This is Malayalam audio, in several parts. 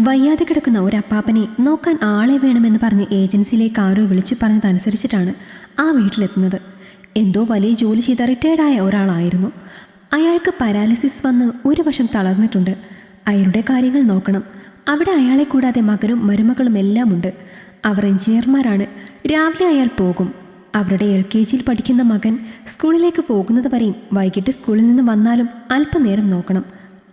വയ്യാതെ കിടക്കുന്ന ഒരപ്പാപ്പനെ നോക്കാൻ ആളെ വേണമെന്ന് പറഞ്ഞ് ഏജൻസിയിലേക്ക് ആരോ വിളിച്ചു പറഞ്ഞതനുസരിച്ചിട്ടാണ് ആ വീട്ടിലെത്തുന്നത്. എന്തോ വലിയ ജോലി ചെയ്ത റിട്ടയർഡായ ഒരാളായിരുന്നു. അയാൾക്ക് പാരാലിസിസ് വന്ന് ഒരു വശം തളർന്നിട്ടുണ്ട്. അയാളുടെ കാര്യങ്ങൾ നോക്കണം. അവിടെ അയാളെ കൂടാതെ മകനും മരുമകളും എല്ലാം ഉണ്ട് അവർ എഞ്ചിനീയർമാരാണ്. രാവിലെ അയാൾ പോകും. അവരുടെ എൽ കെ ജിയിൽ പഠിക്കുന്ന മകൻ സ്കൂളിലേക്ക് പോകുന്നത് വരെയും വൈകിട്ട് സ്കൂളിൽ നിന്ന് വന്നാലും അല്പനേരം നോക്കണം.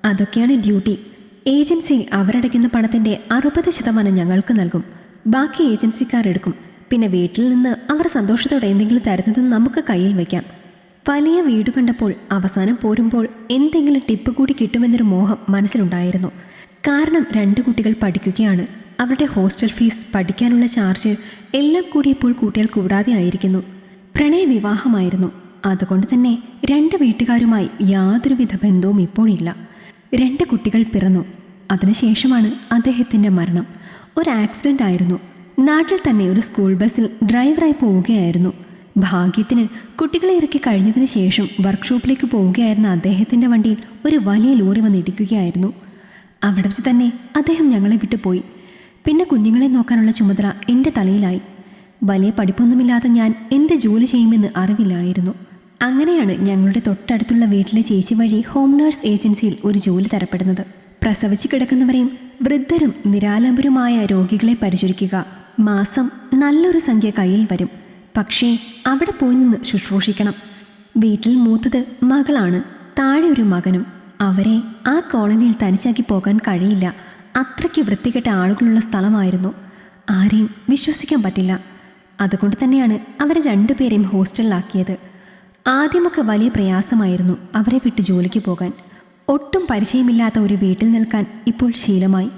അതൊക്കെയാണ് ഡ്യൂട്ടി. ഏജൻസി അവരടയ്ക്കുന്ന പണത്തിന്റെ അറുപത് ശതമാനം ഞങ്ങൾക്ക് നൽകും. ബാക്കി ഏജൻസിക്കാർ എടുക്കും പിന്നെ വീട്ടിൽ നിന്ന് അവർ സന്തോഷത്തോടെ എന്തെങ്കിലും തരുന്നത് നമുക്ക് കയ്യിൽ വയ്ക്കാം. വലിയ വീട് കണ്ടപ്പോൾ അവസാനം പോരുമ്പോൾ എന്തെങ്കിലും ടിപ്പ് കൂടി കിട്ടുമെന്നൊരു മോഹം മനസ്സിലുണ്ടായിരുന്നു. കാരണം രണ്ട് കുട്ടികൾ പഠിക്കുകയാണ്. അവരുടെ ഹോസ്റ്റൽ ഫീസ് പഠിക്കാനുള്ള ചാർജ് എല്ലാം കൂടി ഇപ്പോൾ കൂട്ടിയാൽ കൂടാതെ ആയിരിക്കുന്നു. പ്രണയ വിവാഹമായിരുന്നു അതുകൊണ്ട് തന്നെ രണ്ട് വീട്ടുകാരുമായി യാതൊരുവിധ ബന്ധവും ഇപ്പോഴില്ല. രണ്ട് കുട്ടികൾ പിറന്നു. അതിനുശേഷമാണ് അദ്ദേഹത്തിന്റെ മരണം. ഒരു ആക്സിഡന്റ് ആയിരുന്നു. നാട്ടിൽ തന്നെ ഒരു സ്കൂൾ ബസ്സിൽ ഡ്രൈവറായി പോവുകയായിരുന്നു. ഭാഗ്യത്തിന് കുട്ടികളെ ഇറക്കി കഴിഞ്ഞതിന് ശേഷം വർക്ക്ഷോപ്പിലേക്ക് പോവുകയായിരുന്ന അദ്ദേഹത്തിന്റെ വണ്ടിയിൽ ഒരു വലിയ ലോറി വന്നിടിക്കുകയായിരുന്നു അവിടെ വെച്ച് തന്നെ അദ്ദേഹം ഞങ്ങളെ വിട്ടുപോയി പിന്നെ കുഞ്ഞുങ്ങളെ നോക്കാനുള്ള ചുമതല എന്റെ തലയിലായി. വലിയ പഠിപ്പൊന്നുമില്ലാതെ ഞാൻ എന്ത് ജോലി ചെയ്യുമെന്ന് അറിവില്ലായിരുന്നു. അങ്ങനെയാണ് ഞങ്ങളുടെ തൊട്ടടുത്തുള്ള വീട്ടിലെ ചേച്ചി വഴി ഹോം നേഴ്സ് ഏജൻസിയിൽ ഒരു ജോലി തരപ്പെടുന്നത്. പ്രസവിച്ച് കിടക്കുന്നവരെയും വൃദ്ധരും നിരാലംബരുമായ രോഗികളെ പരിചരിക്കുക. മാസം നല്ലൊരു സംഖ്യ കയ്യിൽ വരും. പക്ഷേ അവിടെ പോയി നിന്ന് ശുശ്രൂഷിക്കണം. വീട്ടിൽ മൂത്തത് മകളാണ്. താഴെ ഒരു മകനും. അവരെ ആ കോളനിയിൽ തനിച്ചാക്കി പോകാൻ കഴിയില്ല. അത്രയ്ക്ക് വൃത്തികെട്ട ആളുകളുള്ള സ്ഥലമായിരുന്നു. ആരെയും വിശ്വസിക്കാൻ പറ്റില്ല. അതുകൊണ്ട് തന്നെയാണ് അവരെ രണ്ടുപേരെയും ഹോസ്റ്റലിലാക്കിയത്. ആദ്യമൊക്കെ വലിയ പ്രയാസമായിരുന്നു അവരെ വിട്ട് ജോലിക്ക് പോകാൻ. ഒട്ടും പരിചയമില്ലാത്ത ഒരു വീട്ടിൽ നിൽക്കാൻ ഇപ്പോൾ ശീലമായി.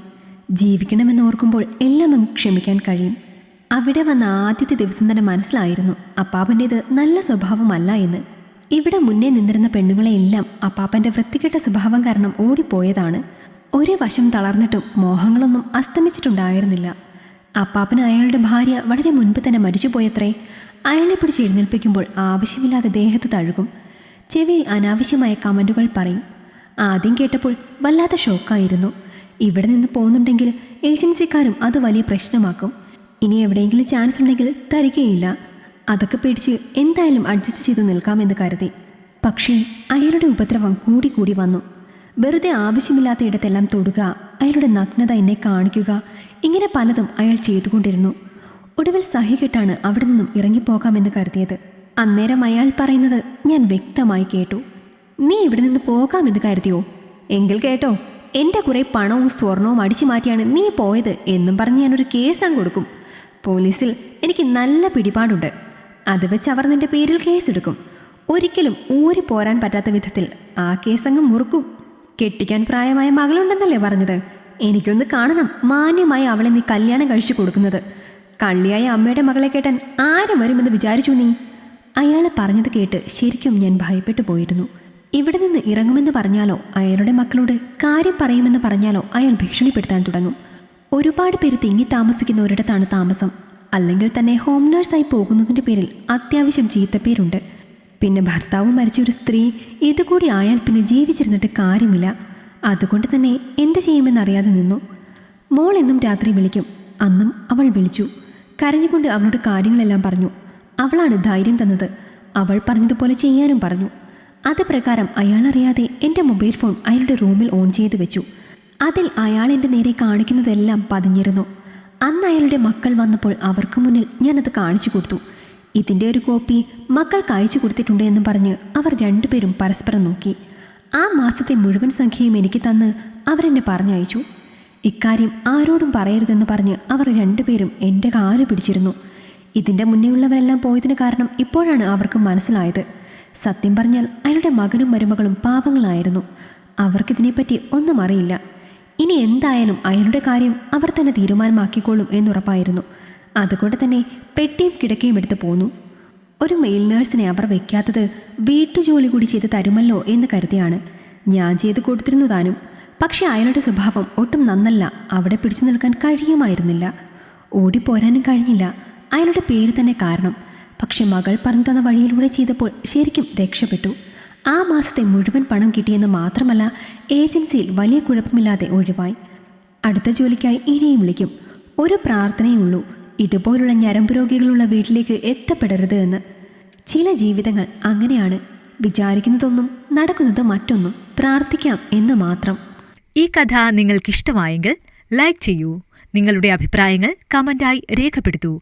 ജീവിക്കണമെന്ന് ഓർക്കുമ്പോൾ എല്ലാം അങ്ങ് ക്ഷമിക്കാൻ കഴിയും. അവിടെ വന്ന ആദ്യത്തെ ദിവസം തന്നെ മനസ്സിലായിരുന്നു അപ്പാപ്പന്റേത് നല്ല സ്വഭാവമല്ല എന്ന്. ഇവിടെ മുന്നേ നിന്നിരുന്ന പെണ്ണുങ്ങളെയെല്ലാം അപ്പാപ്പന്റെ വൃത്തികെട്ട സ്വഭാവം കാരണം ഓടിപ്പോയതാണ്. ഒരു വശം തളർന്നിട്ടും മോഹങ്ങളൊന്നും അസ്തമിച്ചിട്ടുണ്ടായിരുന്നില്ല. അപ്പാപ്പന് അയാളുടെ ഭാര്യ വളരെ മുൻപ് തന്നെ മരിച്ചുപോയത്രേ. അയാളെ പിടിച്ച് എഴുന്നേൽപ്പിക്കുമ്പോൾ ആവശ്യമില്ലാതെ ദേഹത്ത് തഴുകും. ചെവിയിൽ അനാവശ്യമായ കമന്റുകൾ പറയും. ആദ്യം കേട്ടപ്പോൾ വല്ലാത്ത ഷോക്കായിരുന്നു. ഇവിടെ നിന്ന് പോകുന്നുണ്ടെങ്കിൽ ഏജൻസിക്കാരും അത് വലിയ പ്രശ്നമാക്കും. ഇനി എവിടെയെങ്കിലും ചാൻസ് ഉണ്ടെങ്കിൽ തരികയില്ല. അതൊക്കെ പിടിച്ച് എന്തായാലും അഡ്ജസ്റ്റ് ചെയ്ത് നിൽക്കാമെന്ന് കരുതി. പക്ഷേ അയാളുടെ ഉപദ്രവം കൂടി കൂടി വന്നു. വെറുതെ ആവശ്യമില്ലാത്ത ഇടത്തെല്ലാം തൊടുക അയാളുടെ നഗ്നത എന്നെ കാണിക്കുക ഇങ്ങനെ പലതും അയാൾ ചെയ്തുകൊണ്ടിരുന്നു. ഒടുവിൽ സഹികെട്ടാണ് അവിടെ നിന്നും ഇറങ്ങിപ്പോകാമെന്ന് കരുതിയത്. അന്നേരം അയാൾ പറയുന്നത് ഞാൻ വ്യക്തമായി കേട്ടു. നീ ഇവിടെ നിന്ന് പോകാമെന്ന് കരുതിയോ? എങ്കിൽ കേട്ടോ എന്റെ കുറെ പണവും സ്വർണവും അടിച്ചു മാറ്റിയാണ് നീ പോയത് എന്നും പറഞ്ഞ് ഞാനൊരു കേസാൻ കൊടുക്കും. പോലീസിൽ എനിക്ക് നല്ല പിടിപാടുണ്ട്. അത് വെച്ച് അവർ നിന്റെ പേരിൽ കേസെടുക്കും. ഒരിക്കലും ഊരി പോരാൻ പറ്റാത്ത വിധത്തിൽ ആ കേസങ്ങ് മുറുക്കും. കെട്ടിക്കാൻ പ്രായമായ മകളുണ്ടെന്നല്ലേ പറഞ്ഞത്? എനിക്കൊന്ന് കാണണം മാന്യമായി അവളെ നീ കല്യാണം കഴിച്ചു കൊടുക്കുന്നത്. കള്ളിയായ അമ്മയുടെ മകളെ കേട്ടാൻ ആരും വരുമെന്ന് വിചാരിച്ചു നീ? അയാൾ പറഞ്ഞത് കേട്ട് ശരിക്കും ഞാൻ ഭയപ്പെട്ടു പോയിരുന്നു. ഇവിടെ നിന്ന് ഇറങ്ങുമെന്ന് പറഞ്ഞാലോ അയാളുടെ മക്കളോട് കാര്യം പറയുമെന്ന് പറഞ്ഞാലോ അയാൾ ഭീഷണിപ്പെടുത്താൻ തുടങ്ങും. ഒരുപാട് പേര് തിങ്ങി താമസിക്കുന്ന ഒരിടത്താണ് താമസം. അല്ലെങ്കിൽ തന്നെ ഹോം നേഴ്സായി പോകുന്നതിന്റെ പേരിൽ അത്യാവശ്യം ചീത്തപ്പേരുണ്ട് പിന്നെ ഭർത്താവ് മരിച്ച ഒരു സ്ത്രീ ഇതുകൂടി ആയാൽ പിന്നെ ജീവിച്ചിരുന്നിട്ട് കാര്യമില്ല. അതുകൊണ്ട് തന്നെ എന്ത് ചെയ്യുമെന്നറിയാതെ നിന്നു. മോൾ എന്നും രാത്രി വിളിക്കും. അന്നും അവൾ വിളിച്ചു. കരഞ്ഞുകൊണ്ട് അവളോട് കാര്യങ്ങളെല്ലാം പറഞ്ഞു. അവളാണ് ധൈര്യം തന്നത്. അവൾ പറഞ്ഞതുപോലെ ചെയ്യാനും പറഞ്ഞു. അത് പ്രകാരം അയാളറിയാതെ എന്റെ മൊബൈൽ ഫോൺ അയാളുടെ റൂമിൽ ഓൺ ചെയ്ത് വെച്ചു. അതിൽ അയാൾ എന്റെ നേരെ കാണിക്കുന്നതെല്ലാം പതിഞ്ഞിരുന്നു. അന്ന് അയാളുടെ മക്കൾ വന്നപ്പോൾ അവർക്ക് മുന്നിൽ ഞാനത് കാണിച്ചു കൊടുത്തു. ഇതിന്റെ ഒരു കോപ്പി മക്കൾക്ക് അയച്ചു കൊടുത്തിട്ടുണ്ട് എന്ന് പറഞ്ഞ് അവർ രണ്ടുപേരും പരസ്പരം നോക്കി. ആ മാസത്തെ മുഴുവൻ സംഖ്യയും എനിക്ക് തന്ന് അവരെന്നെ പറഞ്ഞയച്ചു. ഇക്കാര്യം ആരോടും പറയരുതെന്ന് പറഞ്ഞ് അവർ രണ്ടുപേരും എന്റെ കാൽ പിടിച്ചിരുന്നു. ഇതിന്റെ മുന്നേ ഉള്ളവരെല്ലാം പോയതിന് കാരണം ഇപ്പോഴാണ് അവർക്ക് മനസ്സിലായത്. സത്യം പറഞ്ഞാൽ അയാളുടെ മകനും മരുമകളും പാപങ്ങളായിരുന്നു അവർക്കിതിനെപ്പറ്റി ഒന്നും അറിയില്ല. ഇനി എന്തായാലും അയാളുടെ കാര്യം അവർ തന്നെ തീരുമാനമാക്കിക്കോളും എന്നുറപ്പായിരുന്നു. അതുകൊണ്ട് തന്നെ പെട്ടിയും കിടക്കയും എടുത്ത് പോന്നു. ഒരു മെയിൽ നേഴ്സിനെ അവർ വെക്കാത്തത് വീട്ടുജോലി കൂടി ചെയ്ത് തരുമല്ലോ എന്ന് കരുതിയാണ്. ഞാൻ ചെയ്ത് കൊടുത്തിരുന്നു താനും. പക്ഷെ അയാളുടെ സ്വഭാവം ഒട്ടും നന്നല്ല. അവിടെ പിടിച്ചു നിൽക്കാൻ കഴിയുമായിരുന്നില്ല. ഓടിപ്പോരാനും കഴിഞ്ഞില്ല. അയാളുടെ പേര് തന്നെ കാരണം. പക്ഷെ മകൾ പറഞ്ഞു തന്ന വഴിയിലൂടെ ചെയ്തപ്പോൾ ശരിക്കും രക്ഷപ്പെട്ടു. ആ മാസത്തെ മുഴുവൻ പണം കിട്ടിയെന്ന് മാത്രമല്ല ഏജൻസിയിൽ വലിയ കുഴപ്പമില്ലാതെ ഒഴിവായി. അടുത്ത ജോലിക്കായി ഇനിയും വിളിക്കും. ഒരു പ്രാർത്ഥനയേ ഉള്ളൂ ഇതുപോലുള്ള ഞരമ്പ് രോഗികളുള്ള വീട്ടിലേക്ക് എത്തപ്പെടരുത് എന്ന്. ചില ജീവിതങ്ങൾ അങ്ങനെയാണ്. വിചാരിക്കുന്നതൊന്നും നടക്കുന്നത് മറ്റൊന്നും പ്രാർത്ഥിക്കാം എന്ന് മാത്രം. ഈ കഥ നിങ്ങൾക്കിഷ്ടമായെങ്കിൽ ലൈക്ക് ചെയ്യൂ. നിങ്ങളുടെ അഭിപ്രായങ്ങൾ കമന്റായി രേഖപ്പെടുത്തൂ.